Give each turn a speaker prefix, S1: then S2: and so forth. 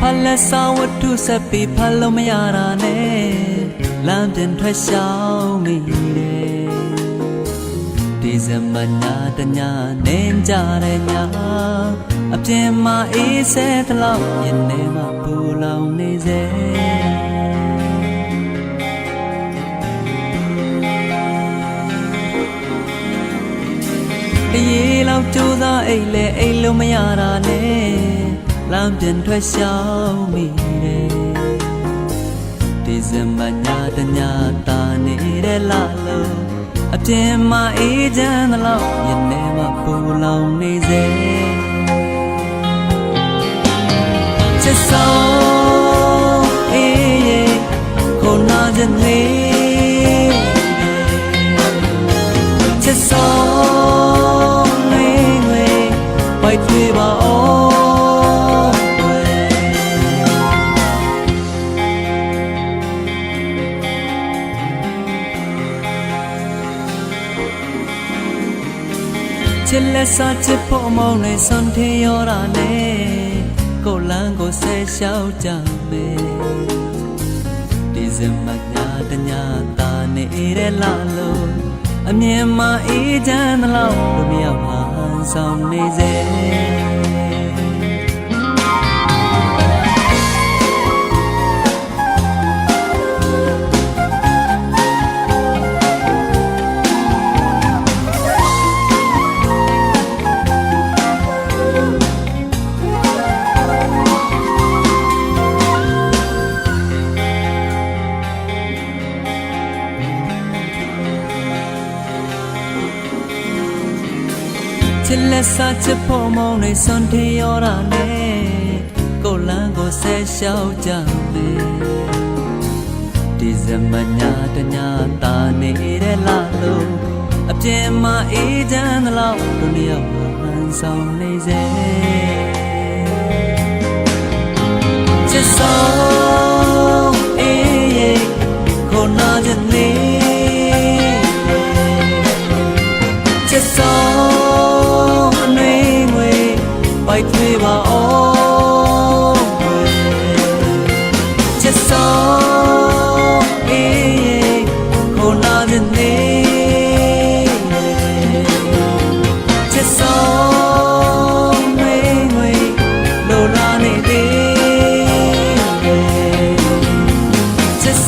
S1: ဖလက်စာဝတ္ထုဆက်ပြီးဖတ်လို့မရတာနဲ့လမ်းပြင်ထွက်ရှောင်းမိတယ်ဒီဇင်ဘာညတညနေကြတဲ့ညအပြင်မှာအေးဆဲတလောက်ရင်ထဲမှာပူလောင်နေစေတရေလောက်ကြိုးစားအိတ်လဲအိတ်လို့မရတာနဲ့လ မ်းပြန်ထွက်ရှောင်းမိတယ်ဒီဇင်ဘာညတညတာနေတဲ့လာလို့အပြင်မှာအေးချမ်းသလောက်ရင်ထဲမှာပူလောင်နေစေချစ်ဆုံးအေးရဲ့ခုနာချက်လေးချစ်ဆုံးလေးငွေဝိုက် ချစ်လက်စားချစ်ဖို့မောင်းနေစွန်ထင်ရောတာနဲ့ကိုယ်လန်းကိုဆဲလျှောက်ကြမယ်ဒီဇင်ဘာညတညတာနေတဲ့လာလို့အမြင်မှာအေးချမ်းသလောက်တို့မြောက်မှာဆောင်နေစေ ချစ်လက်စားချစ်ဖို့မောင်းနေစွန်ထင်ရောတာနဲ့ကိုယ်လန်းကိုဆဲလျှောက်ကြမယ်ဒီဇင်ဘာညတညတာနေတဲ့လာလို့အပြင်မှာအေးချမ်းသလောက်ဒုနီယာမှာဟန်ဆောင်နေစေချစ်ဆုံးအေးရဲ့ခုနာချက်လေးချစ်ဆုံးအနှွေးငွေ ပိုက်ထွေးပါအောင်ဝဲချစ်ဆုံးအေးခုနာတဲ့နေချစ်ဆုံးငွေငွေလိုလာနေသေးချစ်